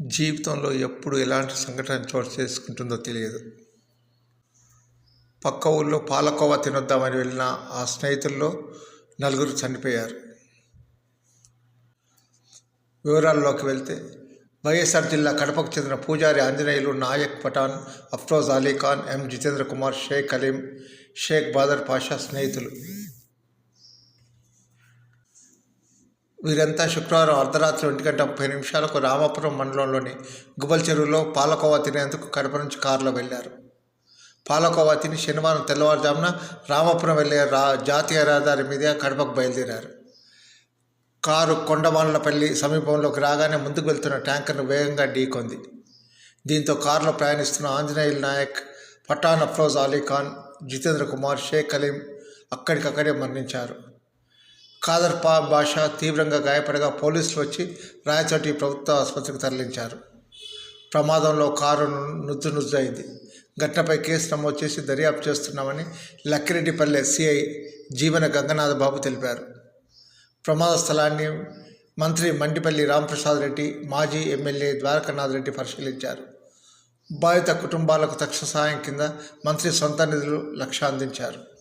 జీవితంలో ఎప్పుడు ఎలాంటి సంఘటన చోటు చేసుకుంటుందో తెలియదు. పక్క ఊళ్ళో పాలకోవా తినొద్దామని వెళ్ళిన ఆ స్నేహితుల్లో నలుగురు చనిపోయారు. వివరాల్లోకి వెళ్తే వైఎస్ఆర్ జిల్లా కడపకు చెందిన పూజారి ఆంజనేయులు నాయక్ పఠాన్ అఫ్రోజ్ అలీ ఖాన్ ఎం జితేంద్ర కుమార్ షేక్ అలీం షేక్ బాదర్ పాషా స్నేహితులు. వీరంతా శుక్రవారం అర్ధరాత్రి ఒంటి గంట ముప్పై నిమిషాలకు రామాపురం మండలంలోని గుబల్ చెరువులో పాలకోవా తినేందుకు కడప నుంచి కారులో వెళ్ళారు పాలకోవా తిని శనివారం తెల్లవారుజామున రామాపురం వెళ్ళే రా జాతీయ రహదారి మీద కడపకు బయలుదేరారు. కారు కొండమాలపల్లి సమీపంలోకి రాగానే ముందుకు వెళ్తున్న ట్యాంకర్ను వేగంగా ఢీకొంది. దీంతో కారులో ప్రయాణిస్తున్న ఆంజనేయుల్ నాయక్ పఠాన్ అఫ్రోజ్ అలీ ఖాన్ జితేంద్ర కుమార్ షేక్ అలీం అక్కడికక్కడే మరణించారు. ఖాదర్ పా తీవ్రంగా గాయపడగా పోలీసులు వచ్చి రాయచోటి ప్రభుత్వ ఆసుపత్రికి తరలించారు. ప్రమాదంలో కారు నుజ్జు నుజ్జు అయింది ఘటనపై కేసు నమోదు చేసి దర్యాప్తు చేస్తున్నామని లక్కిరెడ్డిపల్లె సిఐ జీవన గంగనాథ బాబు తెలిపారు. ప్రమాద స్థలాన్ని మంత్రి మండిపల్లి రాంప్రసాద్ రెడ్డి మాజీ ఎమ్మెల్యే ద్వారకనాథ్ రెడ్డి పరిశీలించారు. బాధిత కుటుంబాలకు తక్షణ సహాయం కింద మంత్రి సొంత నిధులు లక్ష అందించారు.